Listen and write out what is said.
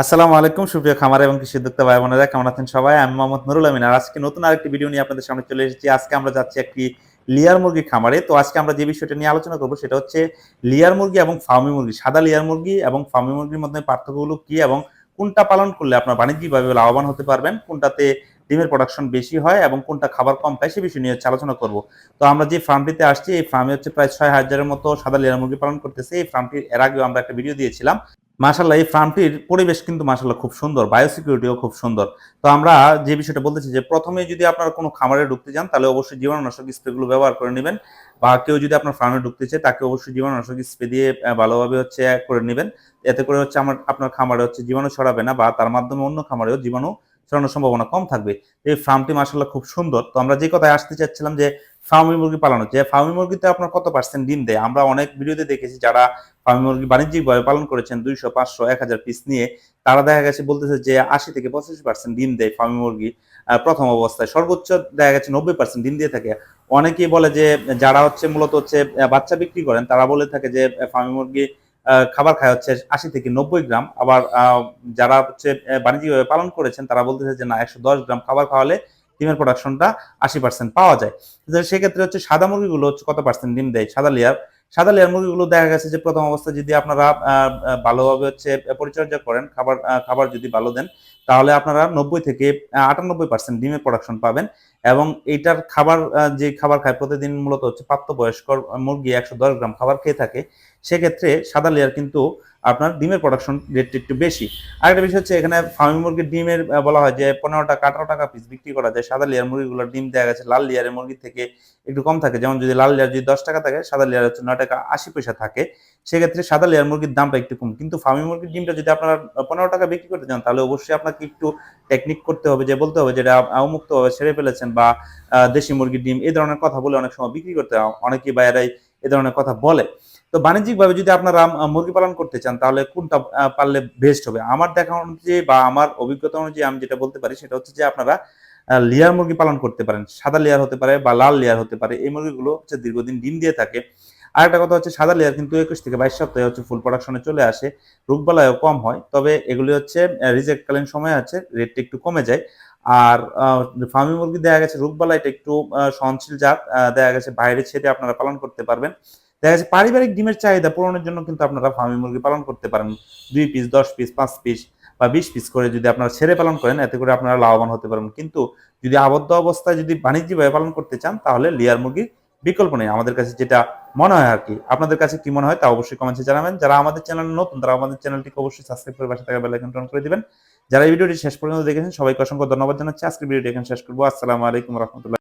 আসসালামু আলাইকুম, সুপ্রিয় খামার এবং কৃষি উদ্যোক্তা ভাই বোনেরা কেমন আছেন সবাই? আমি মোহাম্মদ নুরুল আমিন আর আজকে নতুন আরেকটি ভিডিও নিয়ে আপনাদের সামনে চলে এসেছি। আজকে আমরা যাচ্ছি একটি লিয়ার মুরগি খামারে। তো আজকে আমরা যে বিষয়টা নিয়ে আলোচনা করব সেটা হচ্ছে লিয়ার মুরগি এবং ফার্মি মুরগি। সাদা লিয়ার মুরগি এবং ফার্মি মুরগির মধ্যে পার্থক্যগুলো কি এবং কোনটা পালন করলে আপনার বাণিজ্যিকভাবে লাভবান হতে পারবেন, কোনটাতে ডিমের প্রোডাকশন বেশি হয় এবং কোনটা খাবার কম পায় সে বিষয় নিয়ে হচ্ছে আলোচনা করব। তো আমরা যে ফার্মটিতে আসছি, এই ফার্মে হচ্ছে প্রায় ছয় হাজারের মতো সাদা লিয়ার মুরগি পালন করতেছে। এই ফার্মটির এর আগেও আমরা একটা ভিডিও দিয়েছিলাম। মাশাল্লাহ এই ফার্মটির পরিবেশ কিন্তু মাসাল্লাহ খুব সুন্দর, বায়োসিকিউরিটিও খুব সুন্দর। তো আমরা যে বিষয়টা বলতেছি যে প্রথমে যদি আপনার কোনো খামারে ঢুকতে যান, তাহলে অবশ্যই জীবাণুনাশক স্প্রেগুলো ব্যবহার করে নেবেন বা কেউ যদি আপনার ফার্মে ঢুকতে চায়, তাকে অবশ্যই জীবাণুনাশক স্প্রে দিয়ে ভালোভাবে হচ্ছে করে নেবেন। এতে করে হচ্ছে আমার, আপনার খামারে হচ্ছে জীবাণু ছড়াবে না বা তার মাধ্যমে অন্য খামারেও জীবাণু ছড়ানোর সম্ভাবনা কম থাকবে। এই ফার্মটি মাশাল্লাহ খুব সুন্দর। তো আমরা যে কথায় আসতে চাচ্ছিলাম যে ফার্মি মুরগি পালন, যে ফার্মি মুরগিতে আপনার কত পার্সেন্ট ডিম দেয়? আমরা অনেক ভিডিওতে দেখেছি যারা ফার্মি মুরগি বাণিজ্যিকভাবে পালন করেছেন, দুইশো, পাঁচশো, এক হাজার পিস নিয়ে, তারা দেখা গেছে বলতেছে যে আশি থেকে পঁচাশি পার্সেন্ট ডিম দেয় ফার্মি মুরগি প্রথম অবস্থায়। সর্বোচ্চ দেখা গেছে নব্বই পার্সেন্ট ডিম দিয়ে থাকে। অনেকেই বলে যে, যারা হচ্ছে মূলত হচ্ছে বাচ্চা বিক্রি করেন, তারা বলে থাকে যে ফার্মি মুরগি খাবার খায় হচ্ছে আশি থেকে নব্বই গ্রাম। আবার যারা হচ্ছে বাণিজ্যিকভাবে পালন করেছেন, তারা বলতেছে যে না, একশো দশ গ্রাম খাবার খাওয়ালে ডিমের প্রোডাকশনটা আশি পার্সেন্ট পাওয়া যায়। সেক্ষেত্রে হচ্ছে সাদা মুরগিগুলো হচ্ছে কত পার্সেন্ট ডিম দেয়? সাদা লেয়ার সাদা লেয়ার মুরগিগুলো দেখা গেছে যে প্রথম অবস্থায় যদি আপনারা ভালোভাবে হচ্ছে পরিচর্যা করেন, খাবার খাবার যদি ভালো দেন, তাহলে আপনারা নব্বই থেকে আটানব্বই পার্সেন্ট ডিমের প্রোডাকশন পাবেন এবং এইটার খাবার যে খাবার খায় প্রতিদিন মূলত হচ্ছে প্রাপ্তবয়স্ক মুরগি একশো দশ গ্রাম খাবার খেয়ে থাকে, সেক্ষেত্রে সাদা লেয়ার কিন্তু আপনার ডিমের প্রোডাকশন রেটটা একটু বেশি। আরেকটা বিষয় হচ্ছে এখানে ফার্মি মুরগির ডিমের বলা হয় যে পনেরো টাকা, আঠারো টাকা পিস বিক্রি করা যায়। সাদা লেয়ার মুরগিগুলোর ডিম দেখা গেছে লাল লেয়ারের মুরগি থেকে একটু কম থাকে। যেমন যদি লাল লেয়ার যদি দশ টাকা থাকে, সাদা লেয়ার হচ্ছে নয় টাকা আশি পয়সা থাকে। সেক্ষেত্রে সাদা লেয়ার মুরগির দামটা একটু কম। কিন্তু ফার্মি মুরগির ডিমটা যদি আপনারা পনেরো টাকা বিক্রি করতে চান, তাহলে অবশ্যই আপনাকে একটু টেকনিক করতে হবে যে, বলতে হবে যেটা উন্মুক্ত ভাবে ছেড়ে ফেলেছেন বা দেশি মুরগির ডিম এই ধরনের কথা বলে অনেক সময় বিক্রি করতে হয়। অনেকেই বাইরেই এ ধরনের কথা বলে। তো বাণিজ্যিকভাবে যদি আপনারা মুরগি পালন করতে চান, তাহলে কোনটা পারলে বেস্ট হবে? আমার দেখা অনুযায়ী বা আমার অভিজ্ঞতা অনুযায়ী আমি যেটা বলতে পারি, সেটা হচ্ছে যে আপনারা লেয়ার মুরগি পালন করতে পারেন। সাদা লেয়ার হতে পারে বা লাল লেয়ার হতে পারে। এই মুরগিগুলো হচ্ছে দীর্ঘদিন ডিম দিয়ে থাকে। আর একটা কথা হচ্ছে সাদা লেয়ার কিন্তু একুশ থেকে বাইশ সপ্তাহে হচ্ছে ফুল প্রোডাকশনে চলে আসে। রোগবালায়ও কম হয়, তবে এগুলি হচ্ছে রিজেক্টকালীন সময় আছে রেটটা একটু কমে যায়। আর ফার্মি মুরগি দেখা গেছে, রোগবালাইটা একটু সহনশীল জাত দেখা গেছে বাইরে ছেড়ে আপনারা পালন করতে পারবেন। দেখা যাচ্ছে পারিবারিক ডিমের চাহিদা পূরণের জন্য কিন্তু আপনারা ফার্মি মুরগি পালন করতে পারেন। দুই পিস দশ পিস পাঁচ পিস বা বিশ পিস করে যদি আপনারা ছেড়ে পালন করেন, এতে করে আপনারা লাভবান হতে পারবেন। কিন্তু যদি আবদ্ধ অবস্থায় যদি বাণিজ্যিকভাবে পালন করতে চান, তাহলে লেয়ার মুরগির বিকল্প নেই। আমাদের কাছে যেটা মনে হয় আর কি, আপনাদের কাছে কি মনে হয় তা অবশ্যই কমেন্টে জানাবেন। যারা আমাদের চ্যানেল নতুন, তারা আমাদের চ্যানেলটিকে অবশ্যই সাবস্ক্রাইব করে পাশে থাকা বেল টন করে দিবেন। যারা এই ভিডিওটি শেষ পর্যন্ত দেখেছেন, সবাইকে অসংখ্য ধন্যবাদ জানাচ্ছি। আজকের ভিডিওটি এখানে শেষ করব। আসসালামু আলাইকুম রহমতুল্লাহ।